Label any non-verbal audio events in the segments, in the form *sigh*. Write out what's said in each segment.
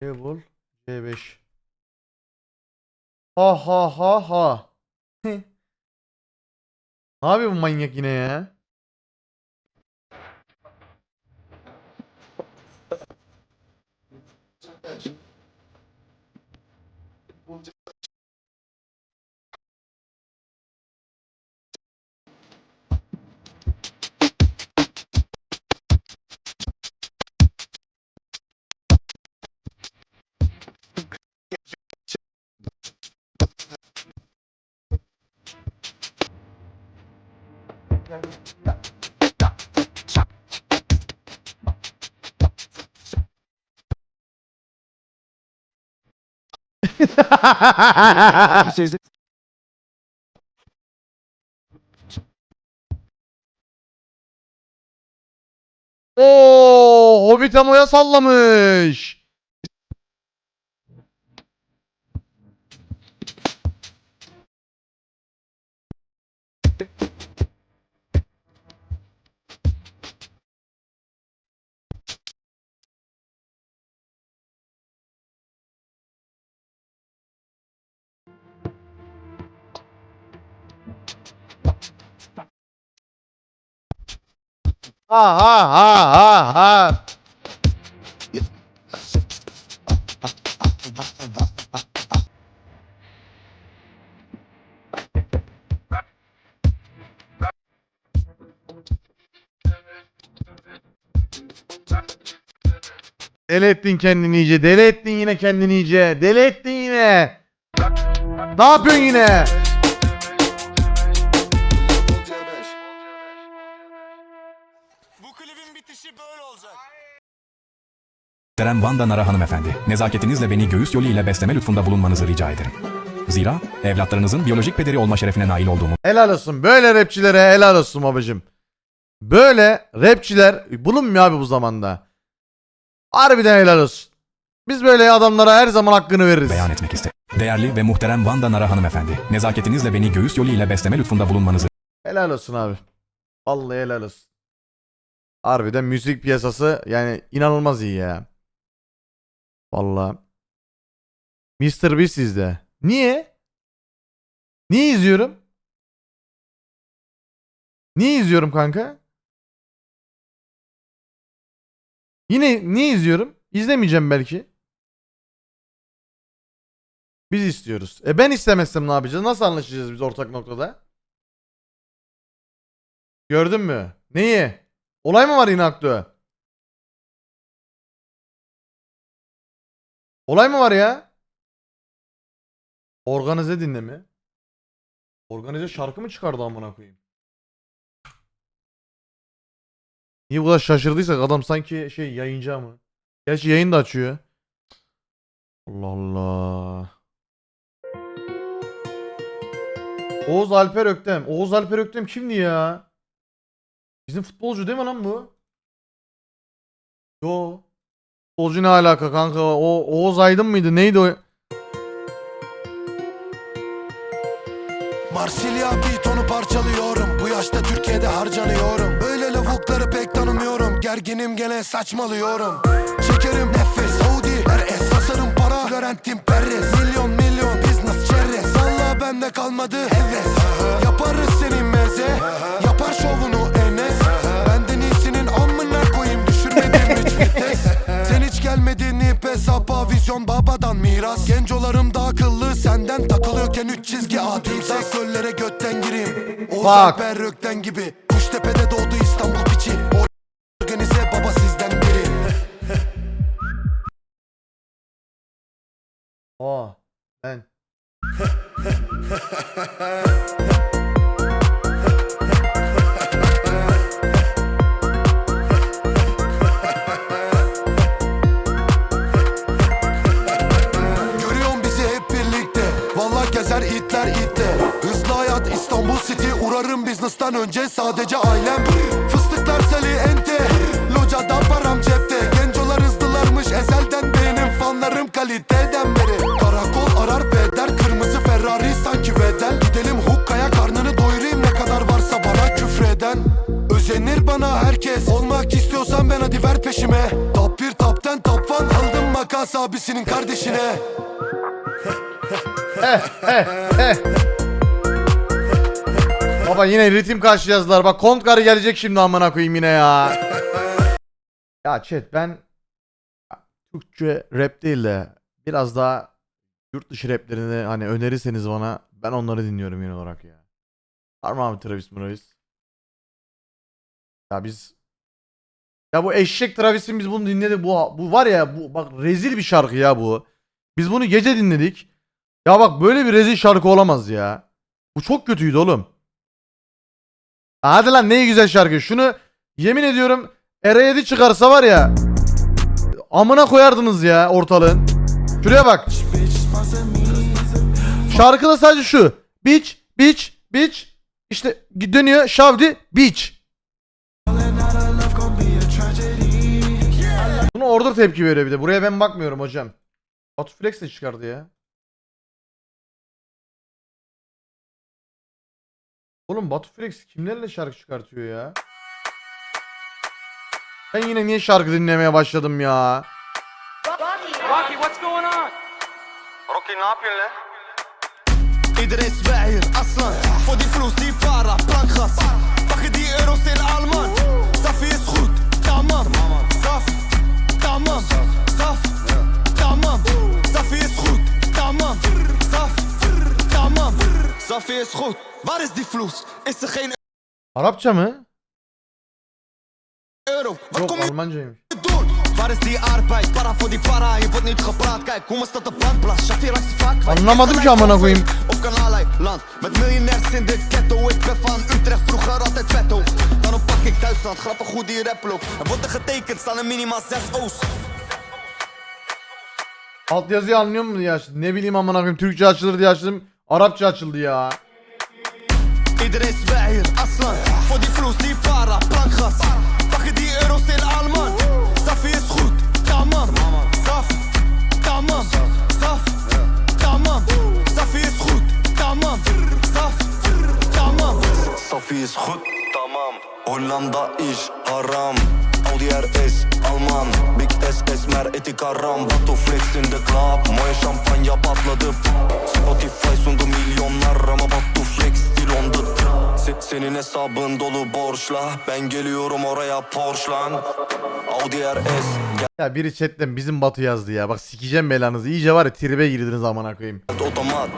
C bul. C5. Ha ha ha ha. *laughs* ne yapıyor bu manyak yine ya? Oo, Hobbit Amo'ya sallamış. Ha ha ha ha ha. Deli ettin kendini iyice. Deli ettin yine kendini iyice. Deli ettin yine. Ne yapıyorsun yine? Deren Vanda Nara hanımefendi, nezaketinizle beni göğüs yolu ile besleme lütfunda bulunmanızı rica ederim. Zira evlatlarınızın biyolojik pederi olma şerefine nail olduğumu Helal olsun. Böyle rapçilere helal olsun babacım. Böyle rapçiler bulunmuyor abi bu zamanda. Harbiden helal olsun. Biz böyle adamlara her zaman hakkını veririz. beyan etmek istedim. Değerli ve muhterem Vanda Nara hanımefendi, nezaketinizle beni göğüs yolu ile besleme lütfunda bulunmanızı Helal olsun abi. Vallahi helal olsun. Harbiden müzik piyasası yani inanılmaz iyi ya. Vallahi. Mr. Beast izle. Niye? Niye izliyorum? Niye izliyorum kanka? Yine niye izliyorum? İzlemeyeceğim belki. Biz istiyoruz. E ben istemezsem ne yapacağız? Nasıl anlaşacağız biz ortak noktada? Gördün mü? Neyi? Olay mı var yine Aktu? Olay mı var ya? Organize dinle mi? Organize şarkı mı çıkardı amına koyayım? Niye bu kadar şaşırdıysak adam sanki şey yayıncı ama. Gerçi yayın da açıyor. Allah Allah. Oğuz Alper Öktem. Oğuz Alper Öktem kimdi ya? Bizim futbolcu değil mi lan bu? Yo. Futbolcu ne alaka kanka? O Oğuz Aydın mıydı? Neydi o? Marsilya beat parçalıyorum. Bu yaşta Türkiye'de harcanıyorum. Böyle lavukları pek tanımıyorum. Gerginim gene saçmalıyorum. Çekerim nefes Saudi. Her es sasarım para. Florentin Perez. Milyon milyon business çerez. Valla bende kalmadı heves. Yaparız senin meze. Yapar şovunu Enes. Benden iyisinin amına koyayım. Düşürmedim hiç vites. Hesaba vizyon babadan miras Gencolarım da akıllı senden takılıyorken üç çizgi adil Sağ göllere götten gireyim Oğuz Bak. Alper Rökten gibi Kuştepe'de doğdu İstanbul piçi Organize baba sizden biri Aa. *laughs* Ben. *laughs* abisinin kardeşine Baba yine ritim karşılayacağızlar. Bak Kontkar gelecek şimdi amına koyayım yine ya. ya chat ben Türkçe rap değil de biraz daha yurt dışı raplerini hani önerirseniz bana ben onları dinliyorum yine olarak ya. Var mı abi Travis Travis? Ya biz ya bu eşek Travis'in biz bunu dinledik. Bu bu var ya bu bak rezil bir şarkı ya bu. Biz bunu gece dinledik. Ya bak böyle bir rezil şarkı olamaz ya. Bu çok kötüydü oğlum. Hadi lan ne güzel şarkı. Şunu yemin ediyorum R7 çıkarsa var ya amına koyardınız ya ortalığın. Şuraya bak. Şarkıda sadece şu. Bitch, bitch, bitch. İşte dönüyor. Şavdi, bitch. Orada tepki veriyor bir de. Buraya ben bakmıyorum hocam. Batu Flex de çıkardı ya. Oğlum Batu Flex kimlerle şarkı çıkartıyor ya? Ben yine niye şarkı dinlemeye başladım ya? Rocky, what's going on? Rocky ne yapıyorsun lan? İdris Behir Waar is die vloes? Is er geen Arapça mı? euro? Wat Yok kom je Almancaymış. doen? Waar is die arbeid? Para voor die para, je wordt niet gepraat Kijk, hoe is dat de brandplas? Shafir langs de vaak kwijt. Anlamadım ki amına koyayım. Op kanaal land Met miljonairs in de ghetto Ik ben van Utrecht, vroeger altijd petto Daarom pak ik Duitsland, grappig hoe die rap loopt Er wordt er getekend, staan er minimaal 6 O's Alt yazıyı anlıyor musun ya? Ne bileyim amına koyayım Türkçe açılır diye açtım. Arapça açıldı ya. Zwaai hier, aslan die vloes, die para, plankgas Pakken die euro's in Alman Safi is goed, tamam Saf, tamam Saf, tamam Safi is goed, tamam Saf, tamam Safi is goed, tamam. Hollanda is haram. Audi RS, Alman. Big S esmer etik haram. Batu flex in de club. Mooie champagne patladı. Spotify sundu milyonlar ama Batu flex on the. Se- senin hesabın dolu borçla. Ben geliyorum oraya Porsche lan. Audi RS, Ya biri chatten bizim Batu yazdı ya. Bak sikeceğim belanızı. İyice var ya tribe girdiniz amına koyayım. gel otomat.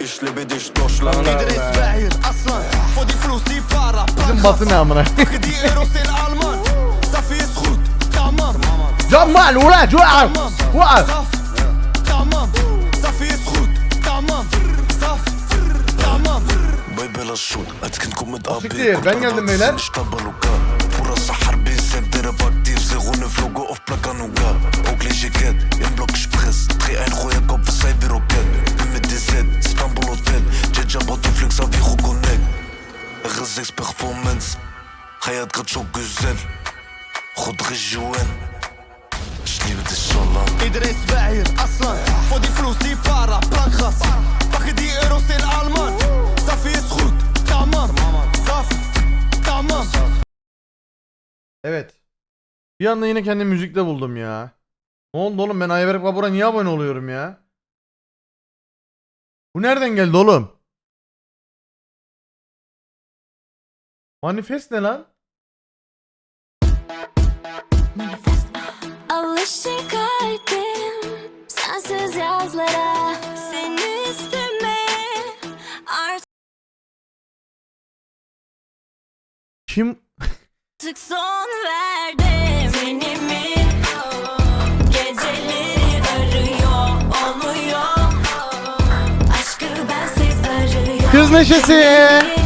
İşli bir diş doş lan. Zwaai hier, aslan die vloes, die para, Bizim Batu ne amına. Euro's in Alman Safi is goed, tamam Cemal ulan Cemal. Tamam Siktir ben geldim beyler. Burası harbi sevdere bak diye zehune vlogu of plakanuga Ogli jeket en blok şpres Tri en hoya kop say bir roket Ümit izet İstanbul otel Ceca batı flex avi hukunek Rızex performance Hayat kaç çok güzel Khud gijuen جديد الشلط ادريس بعير أصلا فودي فلوس دي بارا بلاك غاص باخد يورو سي الالمان صافي يسخوت تعمر tamam Evet. Bir anda yine kendimi müzikte buldum ya. Ne oldu oğlum ben Ayberk Babur'a niye abone oluyorum ya? Bu nereden geldi oğlum? Manifest ne lan? Alışır kalbim sensiz yazlara Kim? artık son verdim Seni mi geceleri arıyor olmuyor Aşkı bensiz arıyor Kız neşesi.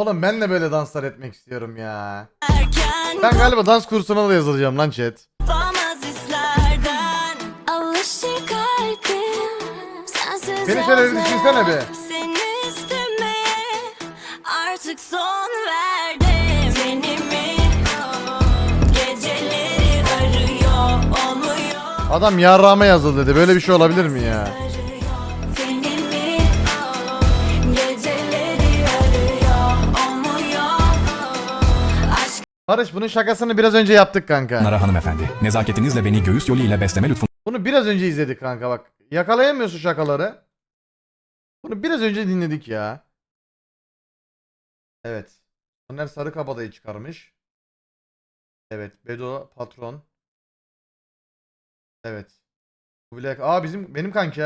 Oğlum ben de böyle danslar etmek istiyorum ya. erken Ben galiba dans kursuna da yazılacağım lan chat. Kopamaz hislerden Alışır kalbim Sensiz Beni şöyle bir düşünsene be. Seni istemeye Artık son verdim Seni mi Geceleri arıyor Olmuyor Adam yarrağıma yazıldı dedi. Böyle bir şey olabilir mi ya? Barış bunun şakasını biraz önce yaptık kanka. Nara hanımefendi, nezaketinizle beni göğüs yolu ile besleme Bunu biraz önce izledik kanka bak. Yakalayamıyorsun şakaları. Bunu biraz önce dinledik ya. Evet. Soner Sarıkabadayı çıkarmış. Evet. Bedo patron. Evet. Bu bile... Aa bizim benim kanki ya.